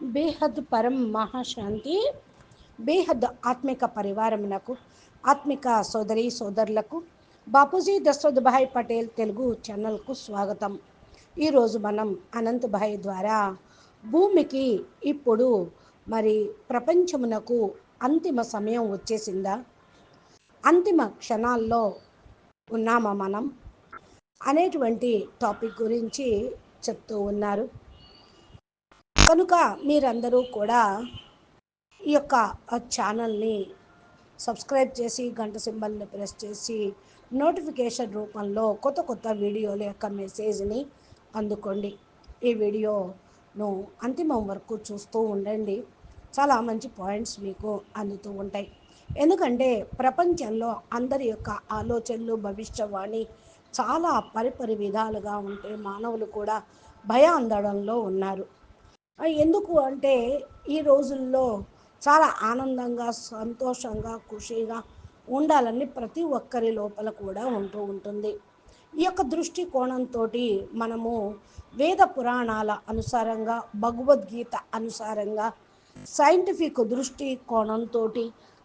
బేహద్ పరం మహాశాంతి బేహద్ ఆత్మిక పరివారమునకు ఆత్మిక సోదరి సోదరులకు బాపూజీ దశరథభాయ్ పటేల్ తెలుగు ఛానల్కు స్వాగతం. ఈరోజు మనం అనంతభాయ్ ద్వారా భూమికి ఇప్పుడు మరి ప్రపంచమునకు అంతిమ సమయం వచ్చేసిందా? అంతిమ క్షణాల్లో ఉన్నామా మనం? అనేటువంటి టాపిక్ గురించి చెప్తూ ఉన్నారు. కనుక మీరందరూ కూడా ఈ యొక్క ఛానల్ని సబ్స్క్రైబ్ చేసి గంట సింబల్ని ప్రెస్ చేసి నోటిఫికేషన్ రూపంలో కొత్త కొత్త వీడియోల యొక్క మెసేజ్ని అందుకోండి. ఈ వీడియోను అంతిమం వరకు చూస్తూ ఉండండి. చాలా మంచి పాయింట్స్ మీకు అందుతూ ఉంటాయి. ఎందుకంటే ప్రపంచంలో అందరి యొక్క ఆలోచనలు భవిష్యవాణి చాలా పరిపరి విధాలుగా ఉంటే మానవులు కూడా భయాందోళనలో ఉన్నారు. ఎందుకు అంటే ఈ రోజుల్లో చాలా ఆనందంగా సంతోషంగా ఖుషీగా ఉండాలని ప్రతి ఒక్కరి లోపల కూడా ఉంటూ ఉంటుంది. ఈ యొక్క దృష్టి కోణంతో మనము వేద పురాణాల అనుసారంగా భగవద్గీత అనుసారంగా సైంటిఫిక్ దృష్టి కోణంతో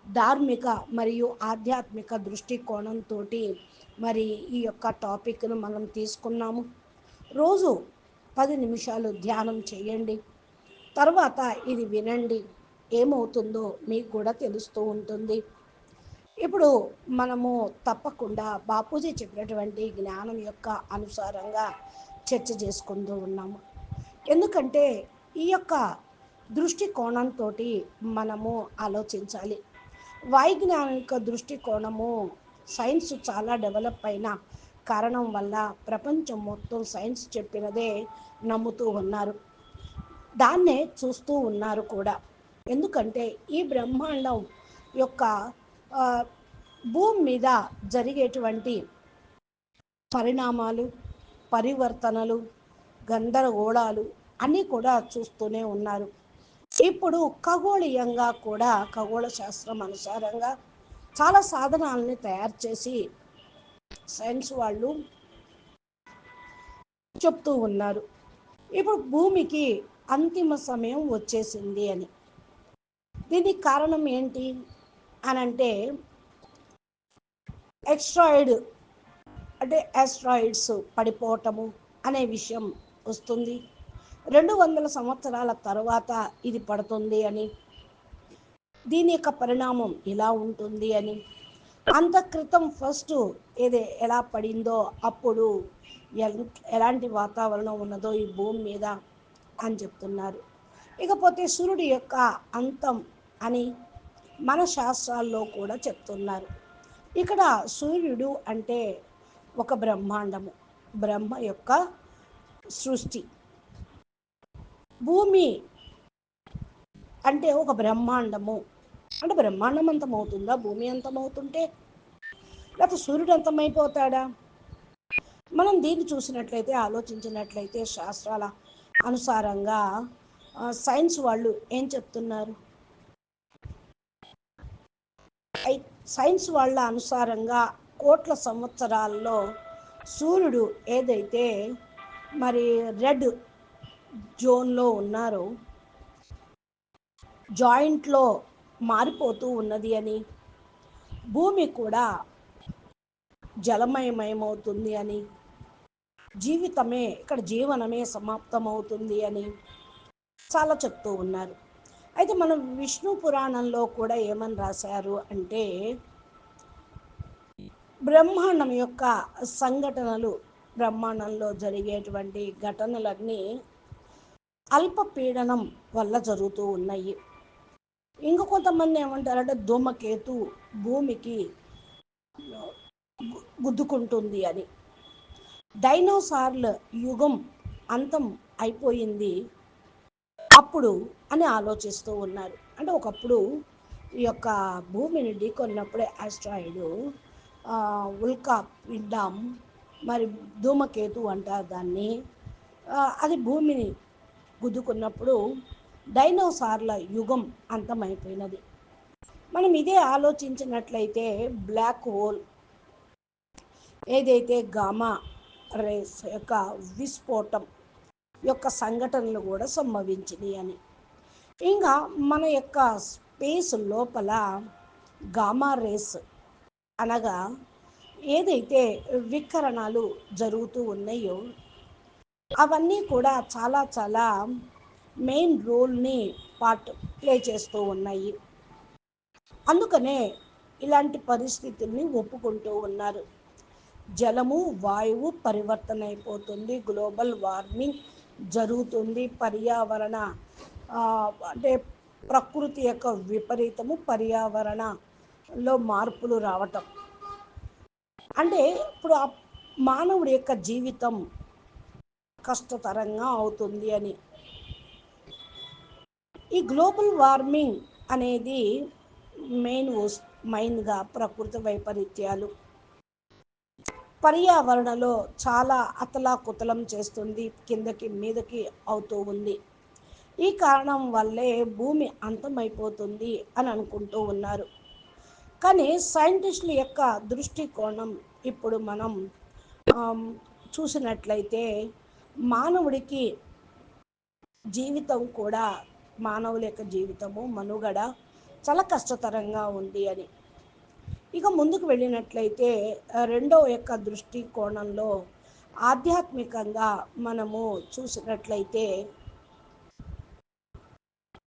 ధార్మిక మరియు ఆధ్యాత్మిక దృష్టి కోణంతో మరి ఈ యొక్క టాపిక్ను మనం తీసుకున్నాము. రోజు పది నిమిషాలు ధ్యానం చేయండి. తర్వాత ఇది వినండి. ఏమవుతుందో మీకు కూడా తెలుస్తూ ఉంటుంది. ఇప్పుడు మనము తప్పకుండా బాపూజీ చెప్పినటువంటి జ్ఞానం యొక్క అనుసారంగా చర్చ చేసుకుంటూ ఉన్నాము. ఎందుకంటే ఈ యొక్క దృష్టికోణంతో మనము ఆలోచించాలి. వైజ్ఞానిక దృష్టికోణము సైన్స్ చాలా డెవలప్ అయిన కారణం వల్ల ప్రపంచం మొత్తం సైన్స్ చెప్పినదే నమ్ముతూ ఉన్నారు. దాన్నే చూస్తూ ఉన్నారు కూడా. ఎందుకంటే ఈ బ్రహ్మాండం యొక్క భూమి మీద జరిగేటువంటి పరిణామాలు పరివర్తనలు గందరగోళాలు అన్నీ కూడా చూస్తూనే ఉన్నారు. ఇప్పుడు ఖగోళీయంగా కూడా ఖగోళ శాస్త్రం అనుసారంగా చాలా సాధనాలని తయారు చేసి సైన్స్ వాళ్ళు చెప్తూ ఉన్నారు. ఇప్పుడు భూమికి అంతిమ సమయం వచ్చేసింది అని. దీనికి కారణం ఏంటి అని అంటే ఎక్స్ట్రాయిడ్ అంటే ఆస్ట్రాయిడ్స్ పడిపోవటము అనే విషయం వస్తుంది. రెండు వందల సంవత్సరాల తర్వాత ఇది పడుతుంది అని. దీని యొక్క పరిణామం ఇలా ఉంటుంది అని. అంత క్రితం ఫస్ట్ ఏది ఎలా పడిందో అప్పుడు ఎలాంటి వాతావరణం ఉన్నదో ఈ భూమి మీద అని చెప్తున్నారు. ఇకపోతే సూర్యుడి యొక్క అంతం అని మన శాస్త్రాల్లో కూడా చెప్తున్నారు. ఇక్కడ సూర్యుడు అంటే ఒక బ్రహ్మాండము బ్రహ్మ యొక్క సృష్టి. భూమి అంటే ఒక బ్రహ్మాండము. అంటే బ్రహ్మాండం అంతమవుతుందా? భూమి అంతమవుతుంటే? లేకపోతే సూర్యుడు అంతమైపోతాడా? మనం దీన్ని చూసినట్లయితే ఆలోచించినట్లయితే శాస్త్రాల అనుసారంగా సైన్స్ వాళ్ళు ఏం చెప్తున్నారు? సైన్స్ వాళ్ళ అనుసారంగా కోట్ల సంవత్సరాల్లో సూర్యుడు ఏదైతే మరి రెడ్ జోన్లో ఉన్నారో జాయింట్లో మారిపోతూ ఉన్నది అని భూమి కూడా జలమయమయమవుతుంది అని జీవితమే ఇక్కడ జీవనమే సమాప్తమవుతుంది అని చాలా చెప్తూ ఉన్నారు. అయితే మనం విష్ణు పురాణంలో కూడా ఏమని రాశారు అంటే బ్రహ్మాండం యొక్క సంఘటనలు బ్రహ్మాండంలో జరిగేటువంటి ఘటనలన్నీ అల్పపీడనం వల్ల జరుగుతూ ఉన్నాయి. ఇంకా కొంతమంది ఏమంటారంటే ధూమకేతు భూమికి గుద్దుకుంటుంది అని. డైనోసార్ల యుగం అంతం అయిపోయింది అప్పుడు అని ఆలోచిస్తూ ఉన్నారు. అంటే ఒకప్పుడు ఈ యొక్క భూమిని ఢీకొన్నప్పుడే ఆస్ట్రాయిడ్ ఉల్కా పిండం మరి ధూమకేతు అంటారు దాన్ని. అది భూమిని గుద్దుకున్నప్పుడు డైనోసార్ల యుగం అంతమైపోయినది. మనం ఇదే ఆలోచించినట్లయితే బ్లాక్ హోల్ ఏదైతే గామా రేస్ యొక్క విస్ఫోటం యొక్క సంఘటనలు కూడా సంభవించినాయి అని. ఇంకా మన యొక్క స్పేస్ లోపల గామా రేస్ అనగా ఏదైతే వికరణాలు జరుగుతూ ఉన్నాయో అవన్నీ కూడా చాలా చాలా మెయిన్ రోల్ని పార్ట్ ప్లే చేస్తూ ఉన్నాయి. అందుకనే ఇలాంటి పరిస్థితుల్ని ఒప్పుకుంటూ ఉన్నారు. జలము వాయువు పరివర్తన అయిపోతుంది గ్లోబల్ వార్మింగ్ జరుగుతుంది. పర్యావరణ అంటే ప్రకృతి యొక్క విపరీతము పర్యావరణలో మార్పులు రావటం. అంటే ఇప్పుడు మానవుడి యొక్క జీవితం కష్టతరంగా అవుతుంది అని. ఈ గ్లోబల్ వార్మింగ్ అనేది మెయిన్ మెయిన్గా ప్రకృతి వైపరీత్యాలు. పర్యావరణలో చాలా అతలాకుతలం చేస్తుంది కిందకి మీదకి అవుతూ ఉంది. ఈ కారణం వల్లే భూమి అంతమైపోతుంది అని అనుకుంటూ ఉన్నారు. కానీ సైంటిస్టుల యొక్క దృష్టికోణం ఇప్పుడు మనం చూసినట్లయితే మానవుడికి జీవితం కూడా మానవుల యొక్క జీవితము మనుగడ చాలా కష్టతరంగా ఉంది అని. ఇక ముందుకు వెళ్ళినట్లయితే రెండో యొక్క దృష్టి కోణంలో ఆధ్యాత్మికంగా మనము చూసినట్లయితే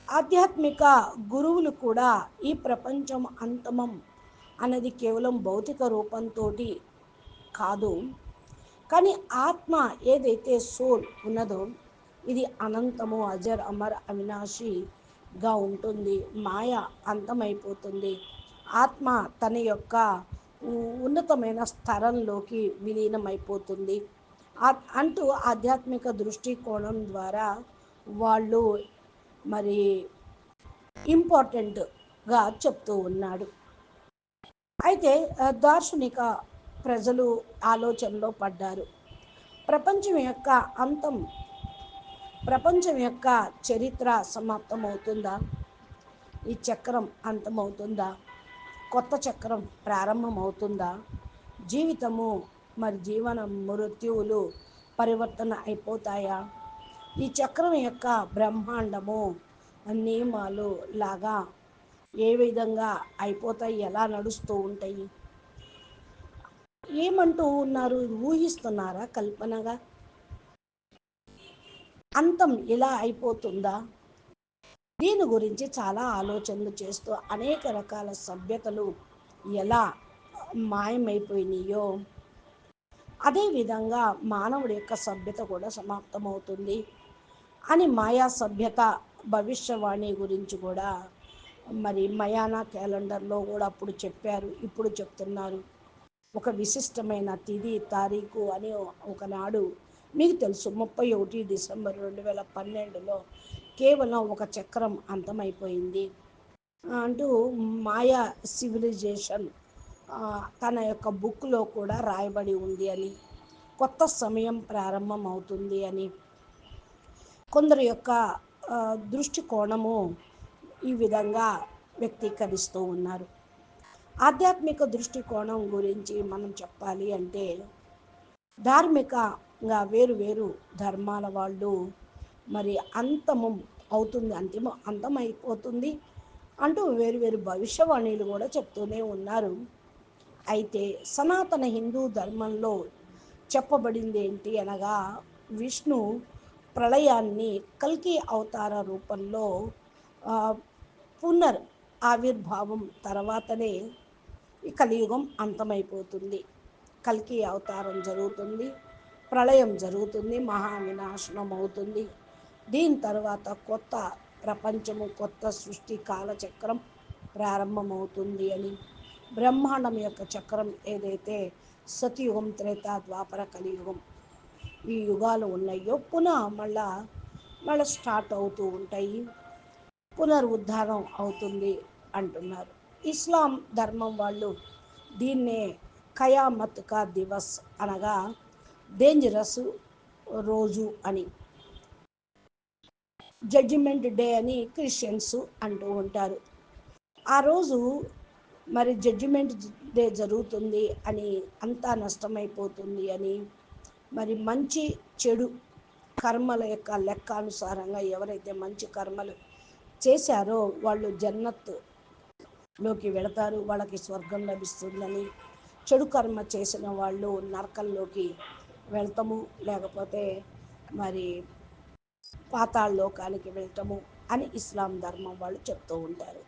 ఆధ్యాత్మిక గురువులు కూడా ఈ ప్రపంచం అంతమం అనేది కేవలం భౌతిక రూపంతో కాదు. కానీ ఆత్మ ఏదైతే సోల్ ఉన్నదో ఇది అనంతము అజర్ అమర్ అవినాశిగా ఉంటుంది. మాయ అంతమైపోతుంది. ఆత్మ తన యొక్క ఉన్నతమైన స్థలంలోకి విలీనమైపోతుంది. అంటూ ఆధ్యాత్మిక దృష్టికోణం ద్వారా వాళ్ళు మరి ఇంపార్టెంట్గా చెప్తూ ఉన్నాడు. అయితే దార్శనిక ప్రజలు ఆలోచనలో పడ్డారు. ప్రపంచం యొక్క అంతం ప్రపంచం యొక్క చరిత్ర సమాప్తమవుతుందా? ఈ చక్రం అంతమవుతుందా? కొత్త చక్రం ప్రారంభమవుతుందా? జీవితము మరి జీవన మృత్యువులు పరివర్తన అయిపోతాయా? ఈ చక్రం యొక్క బ్రహ్మాండము నియమాలు లాగా ఏ విధంగా అయిపోతాయి? ఎలా నడుస్తూ ఉంటాయి? ఏమంటూ ఉన్నారు? ఊహిస్తున్నారా కల్పనగా? అంతం ఇలా అయిపోతుందా? దీని గురించి చాలా ఆలోచనలు చేస్తూ అనేక రకాల సభ్యతలు ఎలా మాయమైపోయినాయో అదేవిధంగా మానవుడి యొక్క సభ్యత కూడా సమాప్తమవుతుంది. అని మాయా సభ్యత భవిష్యవాణి గురించి కూడా మరి మయానా క్యాలెండర్లో కూడా అప్పుడు చెప్పారు ఇప్పుడు చెప్తున్నారు. ఒక విశిష్టమైన తిది తారీఖు అని ఒకనాడు మీకు తెలుసు ముప్పై ఒకటి డిసెంబర్ రెండు వేల పన్నెండులో కేవలం ఒక చక్రం అంతమైపోయింది. అంటూ మాయా సివిలైజేషన్ తన యొక్క బుక్లో కూడా రాయబడి ఉంది అని కొత్త సమయం ప్రారంభం అవుతుంది అని. కొందరు యొక్క దృష్టికోణము ఈ విధంగా వ్యక్తీకరిస్తూ ఉన్నారు. ఆధ్యాత్మిక దృష్టికోణం గురించి మనం చెప్పాలి అంటే ధార్మికంగా వేరు వేరు ధర్మాల వాళ్ళు మరి అంతము అవుతుంది అంతిమ అంతమైపోతుంది అంటూ వేరు వేరు భవిష్యవాణిలు కూడా చెప్తూనే ఉన్నారు. అయితే సనాతన హిందూ ధర్మంలో చెప్పబడింది ఏంటి అనగా విష్ణు ప్రళయాన్ని కల్కి అవతార రూపంలో పునర్ ఆవిర్భావం తర్వాతనే ఈ కలియుగం అంతమైపోతుంది. కల్కి అవతారం జరుగుతుంది ప్రళయం జరుగుతుంది మహావినాశనం అవుతుంది దీని తర్వాత కొత్త ప్రపంచము కొత్త సృష్టి కాలచక్రం ప్రారంభమవుతుంది అని బ్రహ్మాండం యొక్క చక్రం ఏదైతే సతయుగం త్రేత ద్వాపర కలియుగం ఈ యుగాలు ఉన్నాయో పునః మళ్ళా మళ్ళీ స్టార్ట్ అవుతూ ఉంటాయి. పునరుద్ధారం అవుతుంది అంటున్నారు. ఇస్లాం ధర్మం వాళ్ళు దీన్నే ఖయామత్ కా దివస్ అనగా డేంజరస్ రోజు అని. జడ్జిమెంట్ డే అని క్రిస్టియన్స్ అంటూ ఉంటారు. ఆ రోజు మరి జడ్జిమెంట్ డే జరుగుతుంది అని అంతా నష్టమైపోతుంది అని మరి మంచి చెడు కర్మల యొక్క లెక్క అనుసారంగా ఎవరైతే మంచి కర్మలు చేశారో వాళ్ళు జన్నత్లోకి వెళతారు. వాళ్ళకి స్వర్గం లభిస్తుందని చెడు కర్మ చేసిన వాళ్ళు నరకంలోకి వెళ్తాము. లేకపోతే మరి పాతాళ లోకానికి వెళ్ళటము అని ఇస్లాం ధర్మం వాళ్ళు చెప్తూ ఉంటారు.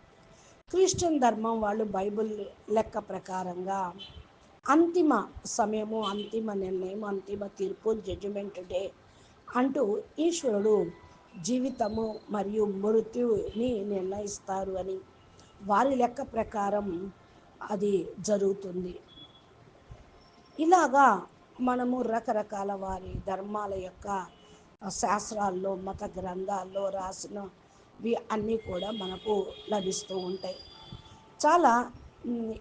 క్రిస్టియన్ ధర్మం వాళ్ళు బైబిల్ లెక్క ప్రకారంగా అంతిమ సమయము అంతిమ నిర్ణయం అంతిమ తీర్పు జడ్జిమెంట్ డే అంటూ ఈశ్వరుడు జీవితము మరియు మృత్యుని నిర్ణయిస్తారు అని వారి లెక్క ప్రకారం అది జరుగుతుంది. ఇలాగా మనము రకరకాల వారి ధర్మాల యొక్క శాస్త్రాల్లో మత గ్రంథాల్లో రాసినవి అన్నీ కూడా మనకు లభిస్తూ ఉంటాయి. చాలా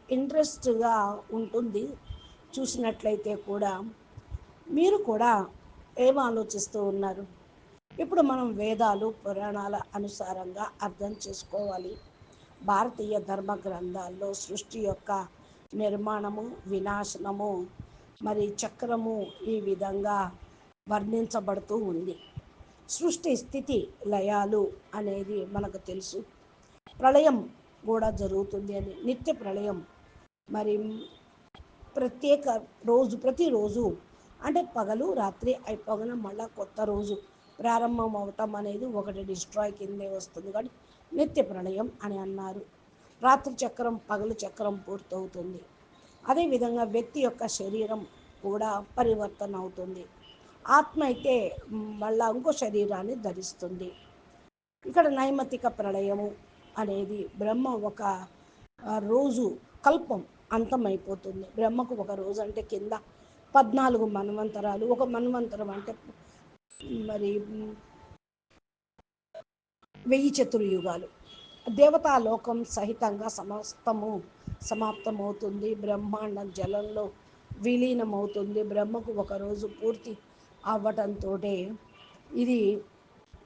ఇంట్రెస్ట్గా ఉంటుంది చూసినట్లయితే కూడా. మీరు కూడా ఏం ఆలోచిస్తూ ఉన్నారు? ఇప్పుడు మనం వేదాలు పురాణాల అనుసారంగా అర్థం చేసుకోవాలి. భారతీయ ధర్మ గ్రంథాల్లో సృష్టి యొక్క నిర్మాణము వినాశనము మరి చక్రము ఈ విధంగా వర్ణించబడుతూ ఉంది. సృష్టి స్థితి లయాలు అనేది మనకు తెలుసు. ప్రళయం కూడా జరుగుతుంది అని. నిత్య ప్రళయం. మరి ప్రత్యేక రోజు ప్రతిరోజు అంటే పగలు రాత్రి అయిపోగానే మళ్ళీ కొత్త రోజు ప్రారంభం అవటం అనేది ఒకటి డిస్ట్రాయ్ కిందే వస్తుంది కానీ నిత్య ప్రళయం అని అన్నారు. రాత్రి చక్రం పగలు చక్రం పూర్తవుతుంది. అదేవిధంగా వ్యక్తి యొక్క శరీరం కూడా పరివర్తన అవుతుంది ఆత్మ అయితే మళ్ళా ఇంకో శరీరాన్ని ధరిస్తుంది. ఇక్కడ నైమతిక ప్రళయము అనేది బ్రహ్మ ఒక రోజు కల్పం అంతమైపోతుంది. బ్రహ్మకు ఒక రోజు అంటే కింద పద్నాలుగు మన్వంతరాలు. ఒక మన్వంతరం అంటే మరి వెయ్యి చతుర్యుగాలు. దేవతాలోకం సహితంగా సమస్తము సమాప్తమవుతుంది. బ్రహ్మాండం జలంలో విలీనమవుతుంది. బ్రహ్మకు ఒకరోజు పూర్తి అవ్వటంతో ఇది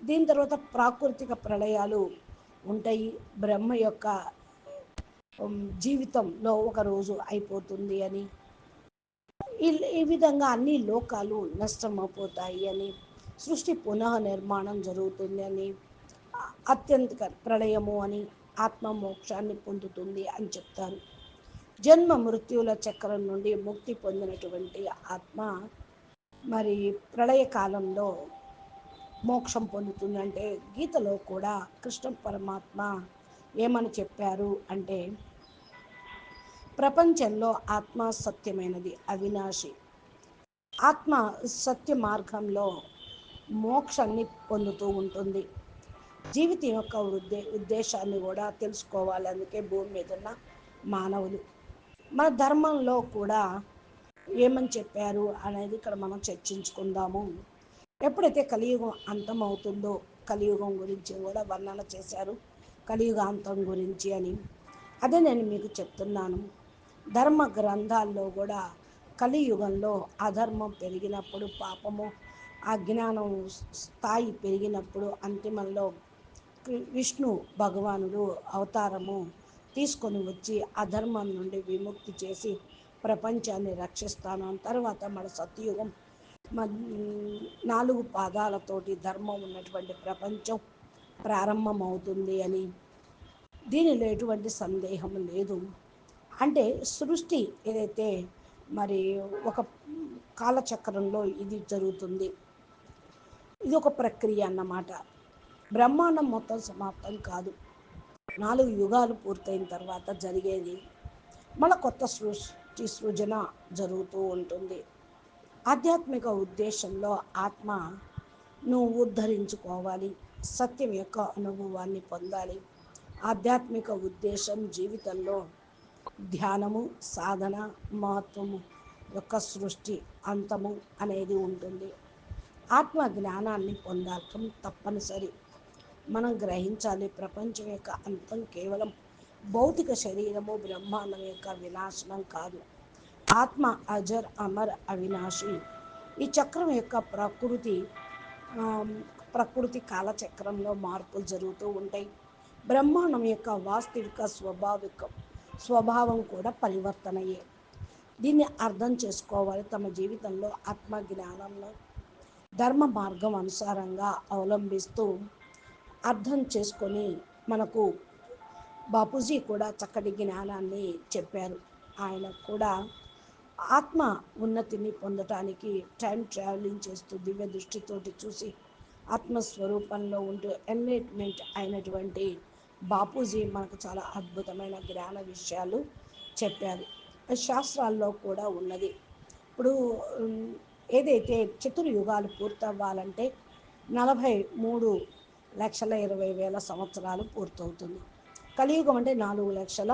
దీని తర్వాత ప్రాకృతిక ప్రళయాలు ఉంటాయి. బ్రహ్మ యొక్క జీవితంలో ఒక రోజు అయిపోతుంది అని. ఈ విధంగా అన్ని లోకాలు నష్టమైపోతాయి అని. సృష్టి పునః నిర్మాణం జరుగుతుంది అని. అత్యంత ప్రళయము అని ఆత్మ మోక్షాన్ని పొందుతుంది అని చెప్తాను జన్మ మృత్యుల చక్రం నుండి ముక్తి పొందినటువంటి ఆత్మ మరి ప్రళయకాలంలో మోక్షం పొందుతుందంటే గీతలో కూడా కృష్ణ పరమాత్మ ఏమని చెప్పారు అంటే ప్రపంచంలో ఆత్మ సత్యమైనది అవినాశి. ఆత్మ సత్య మార్గంలో మోక్షాన్ని పొందుతూ ఉంటుంది. జీవితం యొక్క ఉద్దే ఉద్దేశాన్ని కూడా తెలుసుకోవాలి. అందుకే భూమి మీద ఉన్న మానవులు. మన ధర్మంలో కూడా ఏమని చెప్పారు అనేది ఇక్కడ మనం చర్చించుకుందాము. ఎప్పుడైతే కలియుగం అంతం అవుతుందో కలియుగం గురించి కూడా వర్ణన చేశారు. కలియుగాంతం గురించి అని. అదే నేను మీకు చెప్తున్నాను. ధర్మ గ్రంథాల్లో కూడా కలియుగంలో అధర్మం పెరిగినప్పుడు పాపము అజ్ఞానం స్థాయి పెరిగినప్పుడు అంతిమంలో విష్ణు భగవానుడు అవతారము తీసుకొని వచ్చి అధర్మం నుండి విముక్తి చేసి ప్రపంచాన్ని రక్షిస్తాను తర్వాత మన సత్యుగం నాలుగు పాదాలతోటి ధర్మం ఉన్నటువంటి ప్రపంచం ప్రారంభమవుతుంది అని దీనిలో ఎటువంటి సందేహం లేదు. అంటే సృష్టి ఏదైతే మరి ఒక కాలచక్రంలో ఇది జరుగుతుంది. ఇది ఒక ప్రక్రియ అన్నమాట. బ్రహ్మాండం మొత్తం సమాప్తం కాదు. నాలుగు యుగాలు పూర్తయిన తర్వాత జరిగేది. మళ్ళీ కొత్త సృష్టి సృజన జరుగుతూ ఉంటుంది. ఆధ్యాత్మిక ఉద్దేశంలో ఆత్మ నువ్వు ఉద్ధరించుకోవాలి సత్యం యొక్క అనుభవాన్ని పొందాలి. ఆధ్యాత్మిక ఉద్దేశం జీవితంలో ధ్యానము సాధన మహత్వము యొక్క సృష్టి అంతము అనేది ఉంటుంది. ఆత్మ జ్ఞానాన్ని పొందాలటం తప్పనిసరి. మనం గ్రహించాలి. ప్రపంచం యొక్క అంతం కేవలం భౌతిక శరీరము బ్రహ్మాండం యొక్క వినాశనం కాదు. ఆత్మ అజర్ అమర్ అవినాశి. ఈ చక్రం యొక్క ప్రకృతి ప్రకృతి కాలచక్రంలో మార్పులు జరుగుతూ ఉంటాయి. బ్రహ్మాండం యొక్క వాస్తవిక స్వాభావికం స్వభావం కూడా పరివర్తనయ్యే దీన్ని అర్థం చేసుకోవాలి తమ జీవితంలో ఆత్మ జ్ఞానంలో ధర్మ మార్గం అనుసారంగా అవలంబిస్తూ అర్థం చేసుకొని మనకు బాపూజీ కూడా చక్కటి జ్ఞానాన్ని చెప్పారు. ఆయన కూడా ఆత్మ ఉన్నతిని పొందటానికి టైం ట్రావెలింగ్ చేస్తూ దివ్య దృష్టితోటి చూసి ఆత్మస్వరూపంలో ఉంటూ ఎన్లైట్మెంట్ అయినటువంటి బాపూజీ మనకు చాలా అద్భుతమైన జ్ఞాన విషయాలు చెప్పారు. శాస్త్రాల్లో కూడా ఉన్నది. ఇప్పుడు ఏదైతే చతుర్యుగాలు పూర్తవ్వాలంటే నలభై మూడు లక్షల ఇరవై వేల సంవత్సరాలు పూర్తవుతుంది. కలియుగం అంటే నాలుగు లక్షల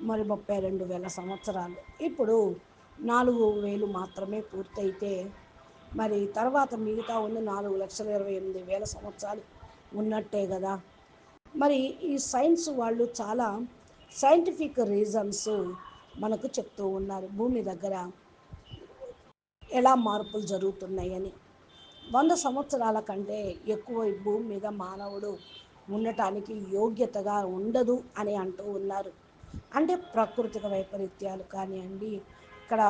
మరి ముప్పై రెండు వేల సంవత్సరాలు. ఇప్పుడు నాలుగు వేలు మాత్రమే పూర్తయితే మరి తర్వాత మిగతా ఉన్న నాలుగు లక్షల ఇరవై ఎనిమిది వేల సంవత్సరాలు ఉన్నట్టే కదా. మరి ఈ సైన్స్ వాళ్ళు చాలా సైంటిఫిక్ రీజన్స్ మనకు చెప్తూ ఉన్నారు. భూమి దగ్గర ఎలా మార్పులు జరుగుతున్నాయని. వంద సంవత్సరాల కంటే ఎక్కువ భూమి మీద మానవుడు ఉండటానికి యోగ్యతగా ఉండదు అని అంటూ ఉన్నారు. అంటే ప్రాకృతిక వైపరీత్యాలు కానివ్వండి ఇక్కడ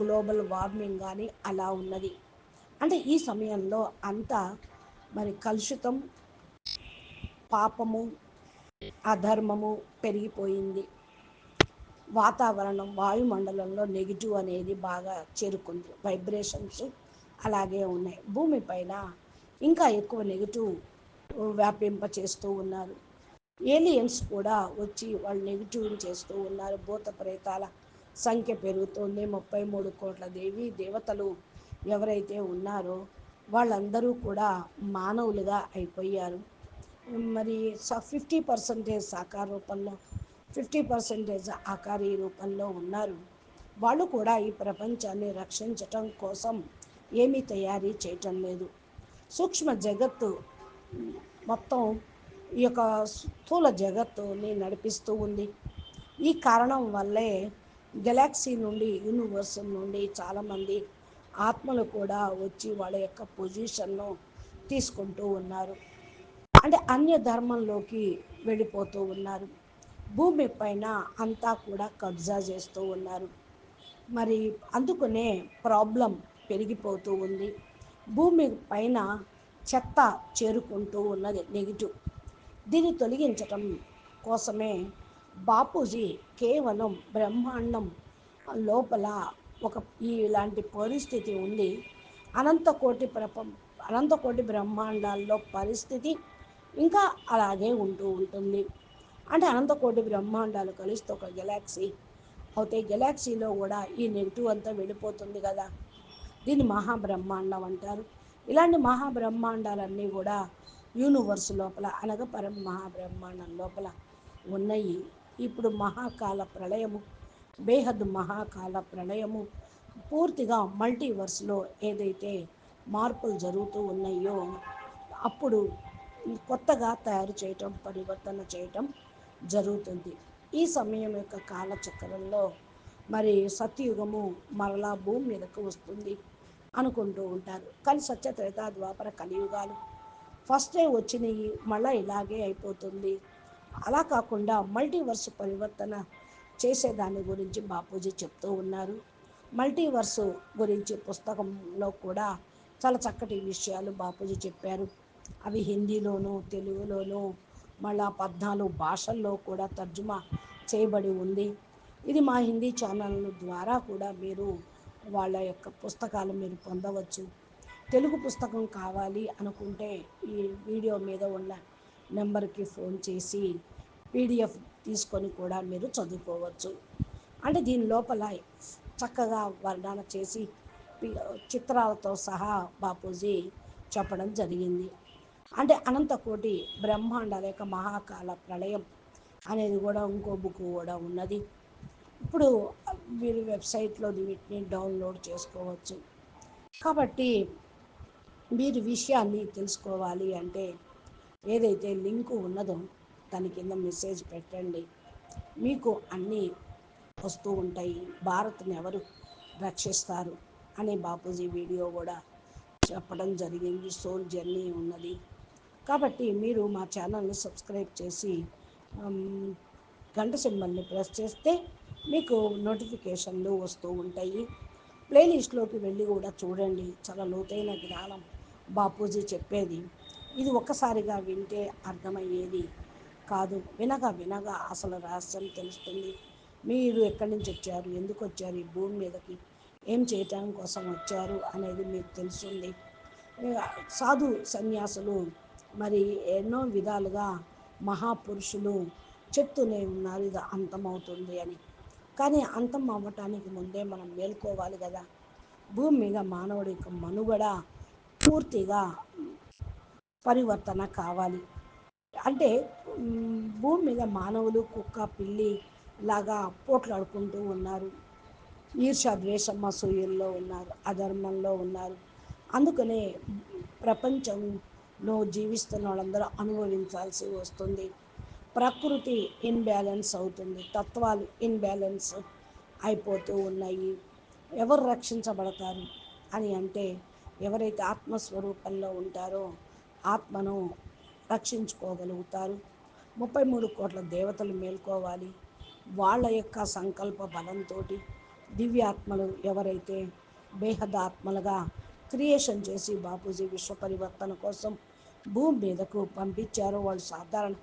గ్లోబల్ వార్మింగ్ కానీ అలా ఉన్నది. అంటే ఈ సమయంలో అంతా మరి కలుషితం పాపము అధర్మము పెరిగిపోయింది. వాతావరణం వాయుమండలంలో నెగిటివ్ అనేది బాగా చేరుకుంది. వైబ్రేషన్స్ అలాగే ఉన్నాయి. భూమిపైన ఇంకా ఎక్కువ నెగిటివ్ వ్యాపింప చేస్తూ ఉన్నారు. ఏలియన్స్ కూడా వచ్చి వాళ్ళు నెగిటివ్ చేస్తూ ఉన్నారు. భూత ప్రేతాల సంఖ్య పెరుగుతోంది. ముప్పై మూడు కోట్ల దేవి దేవతలు ఎవరైతే ఉన్నారో వాళ్ళందరూ కూడా మానవులుగా అయిపోయారు. మరి ఫిఫ్టీ పర్సంటేజ్ సాకార రూపంలో ఫిఫ్టీ పర్సెంటేజ్ ఆకారీ రూపంలో ఉన్నారు. వాళ్ళు కూడా ఈ ప్రపంచాన్ని రక్షించటం కోసం ఏమీ తయారీ చేయటం లేదు. సూక్ష్మ జగత్తు మొత్తం ఈ యొక్క స్థూల జగత్తుని నడిపిస్తూ ఉంది. ఈ కారణం వల్లే గెలాక్సీ నుండి యూనివర్స్ నుండి చాలామంది ఆత్మలు కూడా వచ్చి వాళ్ళ యొక్క పొజిషన్ను తీసుకుంటూ ఉన్నారు. అంటే అన్య ధర్మంలోకి వెళ్ళిపోతూ ఉన్నారు. భూమి పైన అంతా కూడా కబ్జా చేస్తూ ఉన్నారు. మరి అందుకునే ప్రాబ్లం పెరిగిపోతూ ఉంది. భూమి పైన చెత్త చేరుకుంటూ ఉన్నది నెగిటివ్. దీన్ని తొలగించటం కోసమే బాపూజీ కేవలం బ్రహ్మాండం లోపల ఒక ఇలాంటి పరిస్థితి ఉంది. అనంతకోటి ప్రపం అనంతకోటి బ్రహ్మాండాల్లో పరిస్థితి ఇంకా అలాగే ఉంటూ ఉంటుంది. అంటే అనంతకోటి బ్రహ్మాండాలు కలిస్తే ఒక గెలాక్సీ. అయితే గెలాక్సీలో కూడా ఈ నెగిటివ్ అంతా వెళ్ళిపోతుంది కదా. దీన్ని మహాబ్రహ్మాండం అంటారు. ఇలాంటి మహాబ్రహ్మాండాలన్నీ కూడా యూనివర్స్ లోపల అనగా పరం మహాబ్రహ్మాండం లోపల ఉన్నాయి. ఇప్పుడు మహాకాల ప్రళయము బేహద్ మహాకాల ప్రళయము పూర్తిగా మల్టీవర్స్లో ఏదైతే మార్పులు జరుగుతూ ఉన్నాయో అప్పుడు కొత్తగా తయారు చేయటం పరివర్తన చేయటం జరుగుతుంది. ఈ సమయం యొక్క కాలచక్రంలో మరి సత్యుగము మరలా భూమి మీదకు వస్తుంది. అనుకుంటూ ఉంటారు. కానీ సత్య త్రేతా ద్వాపర కలియుగాలు ఫస్టే వచ్చినాయి మళ్ళీ ఇలాగే అయిపోతుంది. అలా కాకుండా మల్టీవర్స్ పరివర్తన చేసేదాని గురించి బాపూజీ చెప్తూ ఉన్నారు. మల్టీవర్స్ గురించి పుస్తకంలో కూడా చాలా చక్కటి విషయాలు బాపూజీ చెప్పారు. అవి హిందీలోను తెలుగులోను మళ్ళా పద్నాలుగు భాషల్లో కూడా తర్జుమా చేయబడి ఉంది. ఇది మా హిందీ ఛానల్ ద్వారా కూడా మీరు వాళ్ళ యొక్క పుస్తకాలు మీరు పొందవచ్చు. తెలుగు పుస్తకం కావాలి అనుకుంటే ఈ వీడియో మీద ఉన్న నెంబర్కి ఫోన్ చేసి పీడిఎఫ్ తీసుకొని కూడా మీరు చదువుకోవచ్చు. అంటే దీని లోపల చక్కగా వర్ణన చేసి చిత్రాలతో సహా బాపూజీ చెప్పడం జరిగింది. అంటే అనంతకోటి బ్రహ్మాండాల యొక్క మహాకాల ప్రళయం అనేది కూడా ఇంకో బుక్ కూడా ఉన్నది. ఇప్పుడు మీరు వెబ్సైట్లో వీటిని డౌన్లోడ్ చేసుకోవచ్చు. కాబట్టి మీరు విషయాన్ని తెలుసుకోవాలి అంటే ఏదైతే లింకు ఉన్నదో దాని కింద మెసేజ్ పెట్టండి. మీకు అన్నీ వస్తూ ఉంటాయి. భారత్ని ఎవరు రక్షిస్తారు అనే బాపూజీ వీడియో కూడా చెప్పడం జరిగింది. సోల్ జర్నీ ఉన్నది. కాబట్టి మీరు మా ఛానల్ని సబ్స్క్రైబ్ చేసి గంట సింబల్ని ప్రెస్ చేస్తే మీకు నోటిఫికేషన్లు వస్తూ ఉంటాయి. ప్లేలిస్ట్లోకి వెళ్ళి కూడా చూడండి. చాలా లోతైన జ్ఞానం బాపూజీ చెప్పేది. ఇది ఒక్కసారిగా వింటే అర్థమయ్యేది కాదు. వినగా వినగా అసలు రహస్యం తెలుస్తుంది. మీరు ఎక్కడి నుంచి వచ్చారు? ఎందుకు వచ్చారు? ఈ భూమి మీదకి ఏం చేయటం కోసం వచ్చారు అనేది మీకు తెలుస్తుంది. సాధు సన్యాసులు మరి ఎన్నో విధాలుగా మహాపురుషులు చెప్తూనే ఉన్నారు. ఇది అంతమవుతుంది అని. కానీ అంతం అవ్వటానికి ముందే మనం మేల్కోవాలి కదా. భూమి మీద మానవుడి యొక్క మనుగడ పూర్తిగా పరివర్తన కావాలి. అంటే భూమి మీద మానవులు కుక్క పిల్లి లాగా పోట్లాడుకుంటూ ఉన్నారు. ఈర్ష ద్వేషం అసూయల్లో ఉన్నారు అధర్మంలో ఉన్నారు. అందుకనే ప్రపంచంలో జీవిస్తున్న వాళ్ళందరూ అనుభవించాల్సి వస్తుంది. ప్రకృతి ఇన్బ్యాలెన్స్ అవుతుంది తత్వాలు ఇన్బ్యాలెన్స్ అయిపోతూ ఉన్నాయి. ఎవరు రక్షించబడతారు అని అంటే ఎవరైతే ఆత్మస్వరూపంలో ఉంటారో ఆత్మను రక్షించుకోగలుగుతారు. ముప్పై మూడు కోట్ల దేవతలు మేల్కోవాలి. వాళ్ళ యొక్క సంకల్ప బలంతో దివ్యాత్మలు ఎవరైతే బేహదాత్మలుగా క్రియేషన్ చేసి బాపూజీ విశ్వ పరివర్తన కోసం భూమి మీదకు పంపించారో వాళ్ళు సాధారణ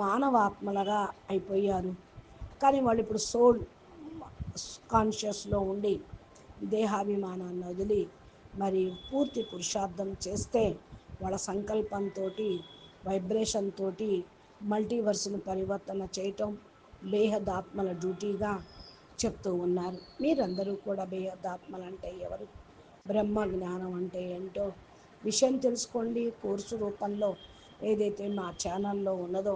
మానవాత్మలుగా అయిపోయారు. కానీ వాళ్ళు ఇప్పుడు సోల్ కాన్షియస్లో ఉండి దేహాభిమానాన్ని వదిలి మరి పూర్తి పురుషార్థం చేస్తే వాళ్ళ సంకల్పంతో వైబ్రేషన్ తోటి మల్టీవర్స్ను పరివర్తన చేయటం బేహదాత్మల డ్యూటీగా చెప్తూ ఉన్నారు. మీరందరూ కూడా బేహదాత్మలు అంటే ఎవరు? బ్రహ్మ జ్ఞానం అంటే ఏంటో విషయం తెలుసుకోండి. కోర్సు రూపంలో ఏదైతే మా ఛానల్లో ఉన్నదో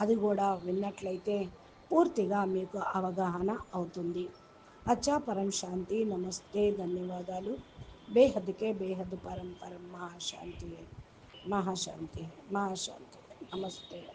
అది కూడా విన్నట్లయితే పూర్తిగా మీకు అవగాహన అవుతుంది. అచ్చా పరం శాంతి నమస్తే ధన్యవాదాలు. బేహద్కే బేహద్ పరం పరం మహాశాంతి. మహాశాంతి మహాశాంతి. నమస్తే.